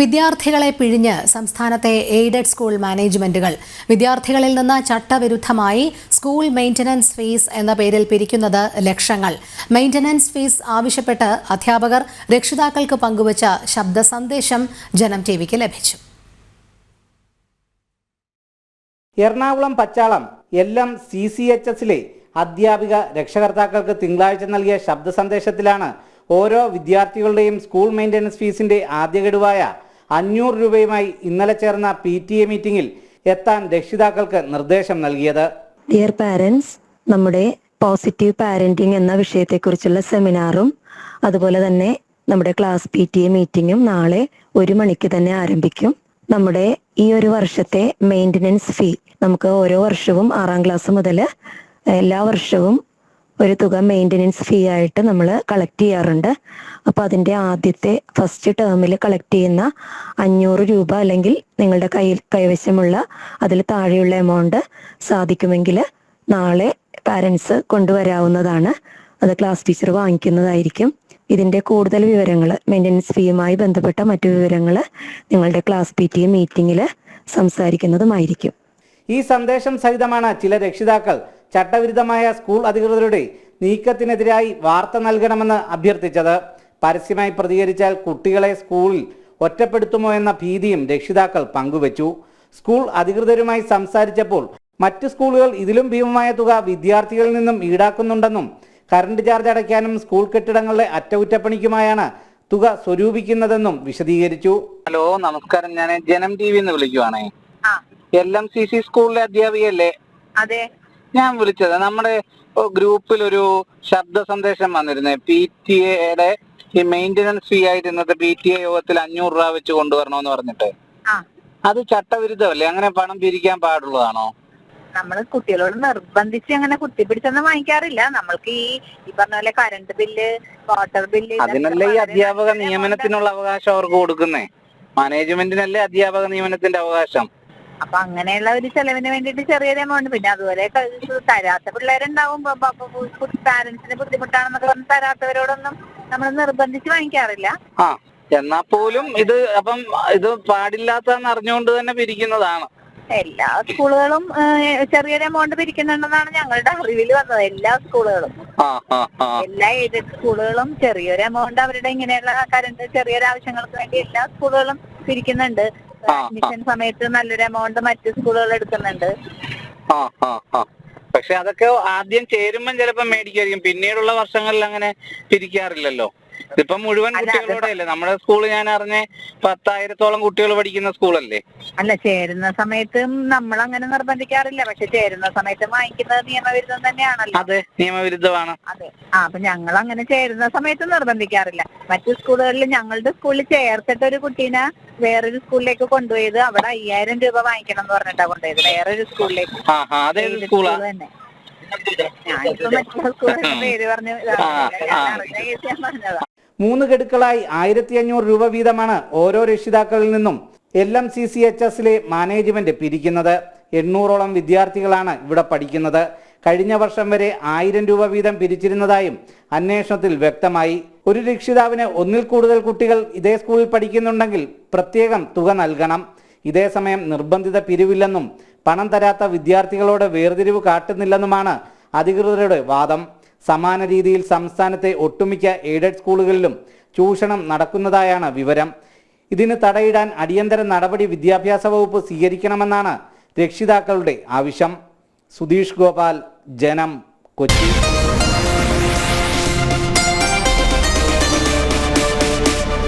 വിദ്യാർത്ഥികളെ പിഴിഞ്ഞ് സംസ്ഥാനത്തെ എയ്ഡഡ് സ്കൂൾ മാനേജ്മെന്റുകൾ. വിദ്യാർത്ഥികളിൽ നിന്ന് ചട്ടവിരുദ്ധമായി സ്കൂൾ മെയിന്റനൻസ് ഫീസ് എന്ന പേരിൽ പിരിക്കുന്നത് ലക്ഷങ്ങൾ. മെയിന്റനൻസ് ഫീസ് ആവശ്യപ്പെട്ട് അധ്യാപകർ രക്ഷിതാക്കൾക്ക് പങ്കുവച്ച ശബ്ദ സന്ദേശം ജനം ടിവിക്ക് ലഭിച്ചു. Ernakulam Pachalam L M C C H എസിലെ അധ്യാപിക രക്ഷകർത്താക്കൾക്ക് തിങ്കളാഴ്ച നൽകിയ ശബ്ദ സന്ദേശത്തിലാണ് ഓരോ വിദ്യാർത്ഥികളുടെയും സ്കൂൾ മെയിന്റനൻസ് ആദ്യ ഗഡുവായ അഞ്ഞൂറ് രൂപയുമായി ഇന്നലെ ചേർന്ന പി ടി എ മീറ്റിംഗിൽ എത്താൻ രക്ഷിതാക്കൾക്ക് നിർദ്ദേശം നൽകിയത്. ഡിയർ പാരൻസ് നമ്മുടെ പോസിറ്റീവ് പാരന്റിങ് എന്ന വിഷയത്തെക്കുറിച്ചുള്ള സെമിനാറും അതുപോലെ തന്നെ നമ്മുടെ ക്ലാസ് പി ടി എ മീറ്റിംഗും നാളെ ഒരു മണിക്ക് തന്നെ ആരംഭിക്കും. നമ്മുടെ ഈ ഒരു വർഷത്തെ മെയിന്റനൻസ് ഫീ നമുക്ക് ഓരോ വർഷവും ആറാം ക്ലാസ് മുതൽ എല്ലാ വർഷവും ഒരു തുക മെയിന്റനൻസ് ഫീ ആയിട്ട് നമ്മൾ കളക്ട് ചെയ്യാറുണ്ട്. അപ്പോൾ അതിന്റെ ആദ്യത്തെ ഫസ്റ്റ് ടേമിൽ കളക്ട് ചെയ്യുന്ന അഞ്ഞൂറ് രൂപ അല്ലെങ്കിൽ നിങ്ങളുടെ കയ്യിൽ കൈവശമുള്ള അതിൽ താഴെയുള്ള എമൗണ്ട് സാധിക്കുമെങ്കിൽ നാളെ പാരൻസ് കൊണ്ടുവരാവുന്നതാണ്. അത് ക്ലാസ് ടീച്ചർ വാങ്ങിക്കുന്നതായിരിക്കും. ഇതിന്റെ കൂടുതൽ വിവരങ്ങൾ മെയിന്റനൻസ് ഫീയുമായി ബന്ധപ്പെട്ട മറ്റു വിവരങ്ങൾ നിങ്ങളുടെ ക്ലാസ് പി ടി മീറ്റിങ്ങിൽ സംസാരിക്കുന്നതുമായിരിക്കും. ഈ സന്ദേശം സഹിതമാണ് ചില രക്ഷിതാക്കൾ ചട്ടവിരുദ്ധമായ സ്കൂൾ അധികൃതരുടെ നീക്കത്തിനെതിരായി വാർത്ത നൽകണമെന്ന് അഭ്യർത്ഥിച്ചത്. പരസ്യമായി പ്രതികരിച്ചാൽ കുട്ടികളെ സ്കൂളിൽ ഒറ്റപ്പെടുത്തുമോ എന്ന ഭീതിയും രക്ഷിതാക്കൾ പങ്കുവച്ചു. സ്കൂൾ അധികൃതരുമായി സംസാരിച്ചപ്പോൾ മറ്റ് സ്കൂളുകൾ ഇതിലും ഭീമമായ തുക വിദ്യാർത്ഥികളിൽ നിന്നും ഈടാക്കുന്നുണ്ടെന്നും കറണ്ട് ചാർജ് അടയ്ക്കാനും സ്കൂൾ കെട്ടിടങ്ങളുടെ അറ്റകുറ്റപ്പണിക്കുമായാണ് തുക സ്വരൂപിക്കുന്നതെന്നും വിശദീകരിച്ചു. ഹലോ നമസ്കാരം. ഞാൻ ജനം ടി വിന്ന് വിളിക്കുവാണേ. ആ. എൽ എം സി സി സ്കൂളിലെ അധ്യാപികയല്ലേ? അതെ. ഞാൻ വിളിച്ചത്. നമ്മുടെ ഗ്രൂപ്പിൽ ഒരു ശബ്ദ സന്ദേശം വന്നിരുന്നേ. പി ടി എയുടെ ഈ മെയിന്റനൻസ് ഫീ ആയിട്ട് ഇന്നത്തെ പി ടി എ യോഗത്തിൽ അഞ്ഞൂറ് രൂപ വെച്ച് കൊണ്ടുവരണമെന്ന് പറഞ്ഞിട്ട്. അത് ചട്ടവിരുദ്ധമല്ലേ? അങ്ങനെ പണം പിരിക്കാൻ പാടുള്ളതാണോ? നമ്മൾ കുട്ടികളോട് നിർബന്ധിച്ച് അങ്ങനെ കുത്തിപ്പിടിച്ചൊന്നും വാങ്ങിക്കാറില്ല. നമ്മൾക്ക് ഈ ഈ പറഞ്ഞ പോലെ കറണ്ട് ബില്ല് വാട്ടർ ബില്ല് അതിനല്ലേ ഈ അധ്യാപക നിയമനത്തിനുള്ള അവകാശം അവർക്ക് കൊടുക്കുന്നേ? മാനേജ്മെന്റിനല്ലേ അധ്യാപക നിയമനത്തിന്റെ അവകാശം? അപ്പൊ അങ്ങനെയുള്ള ഒരു ചെലവിന് വേണ്ടിയിട്ട് ചെറിയൊരു എമൗണ്ട് പിന്നെ അതുപോലെ തരാത്ത പിള്ളേരുണ്ടാവും പാരന്റ്സിന് ബുദ്ധിമുട്ടാണെന്നൊക്കെ പറഞ്ഞ് തരാത്തവരോടൊന്നും നമ്മൾ നിർബന്ധിച്ച് വാങ്ങിക്കാറില്ല. എന്നാ പോലും ഇത് അപ്പം ഇത് പാടില്ലാത്തന്ന് അറിഞ്ഞുകൊണ്ട് തന്നെ പിരിക്കുന്നതാണ്. എല്ലാ സ്കൂളുകളും ചെറിയൊരു എമൗണ്ട് പിരിക്കുന്നുണ്ടെന്നാണ് ഞങ്ങളുടെ അറിവിൽ വന്നത്. എല്ലാ സ്കൂളുകളും. എല്ലാ എയ്ഡഡ് സ്കൂളുകളും ചെറിയൊരു എമൗണ്ട് അവരുടെ ഇങ്ങനെയുള്ള കരണ്ട് ചെറിയൊരു ആവശ്യങ്ങൾക്ക് വേണ്ടി എല്ലാ സ്കൂളുകളും പിരിക്കുന്നുണ്ട്. അഡ്മിഷൻ സമയത്ത് നല്ലൊരു എമൗണ്ട് മറ്റ് സ്കൂളുകൾ എടുക്കുന്നുണ്ട്. പക്ഷെ അതൊക്കെ ആദ്യം ചേരുമ്പം ചിലപ്പോൾ മേടിക്കുമായിരിക്കും. പിന്നീടുള്ള വർഷങ്ങളിൽ അങ്ങനെ പിരിക്കാറില്ലല്ലോ. ഇതിപ്പം മുഴുവൻ കുട്ടികളോടെ അല്ലേ നമ്മുടെ സ്കൂൾ ഞാൻ അറിഞ്ഞ പത്തായിരത്തോളം കുട്ടികൾ പഠിക്കുന്ന സ്കൂളല്ലേ? അല്ല ചേരുന്ന സമയത്തും നമ്മൾ അങ്ങനെ നിർബന്ധിക്കാറില്ല. പക്ഷെ ചേരുന്ന സമയത്ത് വാങ്ങിക്കുന്നത് നിയമവിരുദ്ധം തന്നെയാണല്ലോ. അതെ നിയമവിരുദ്ധമാണ്. അതെ. ആ അപ്പൊ ഞങ്ങൾ അങ്ങനെ ചേരുന്ന സമയത്ത് നിർബന്ധിക്കാറില്ല. മറ്റു സ്കൂളുകളിൽ ഞങ്ങളുടെ സ്കൂളിൽ ചേർത്തിട്ട് ഒരു കുട്ടീനെ വേറൊരു സ്കൂളിലേക്ക് കൊണ്ടുപോയത് അവിടെ അയ്യായിരം രൂപ വാങ്ങിക്കണം എന്ന് പറഞ്ഞിട്ടാ കൊണ്ടുപോയത്. വേറൊരു സ്കൂളിലേക്ക്. തന്നെ. മൂന്ന് ഗഡുക്കളായി ആയിരത്തി അഞ്ഞൂറ് രൂപ വീതമാണ് ഓരോ രക്ഷിതാക്കളിൽ നിന്നും L M C C H എസിലെ മാനേജ്മെന്റ് പിരിക്കുന്നത്. എണ്ണൂറോളം വിദ്യാർത്ഥികളാണ് ഇവിടെ പഠിക്കുന്നത്. കഴിഞ്ഞ വർഷം വരെ ആയിരം രൂപ വീതം പിരിച്ചിരുന്നതായും അന്വേഷണത്തിൽ വ്യക്തമായി. ഒരു രക്ഷിതാവിന് ഒന്നിൽ കൂടുതൽ കുട്ടികൾ ഇതേ സ്കൂളിൽ പഠിക്കുന്നുണ്ടെങ്കിൽ പ്രത്യേകം തുക നൽകണം. ഇതേസമയം നിർബന്ധിത പിരിവില്ലെന്നും പണം തരാത്ത വിദ്യാർത്ഥികളോട് വേർതിരിവ് കാട്ടുന്നില്ലെന്നുമാണ് അധികൃതരുടെ വാദം. സമാന രീതിയിൽ സംസ്ഥാനത്തെ ഒട്ടുമിക്ക എയ്ഡഡ് സ്കൂളുകളിലും ചൂഷണം നടക്കുന്നതായാണ് വിവരം. ഇതിന് തടയിടാൻ അടിയന്തര നടപടി വിദ്യാഭ്യാസ വകുപ്പ് സ്വീകരിക്കണമെന്നാണ് രക്ഷിതാക്കളുടെ ആവശ്യം. സുധീഷ് ഗോപാൽ ജനം കൊച്ചി.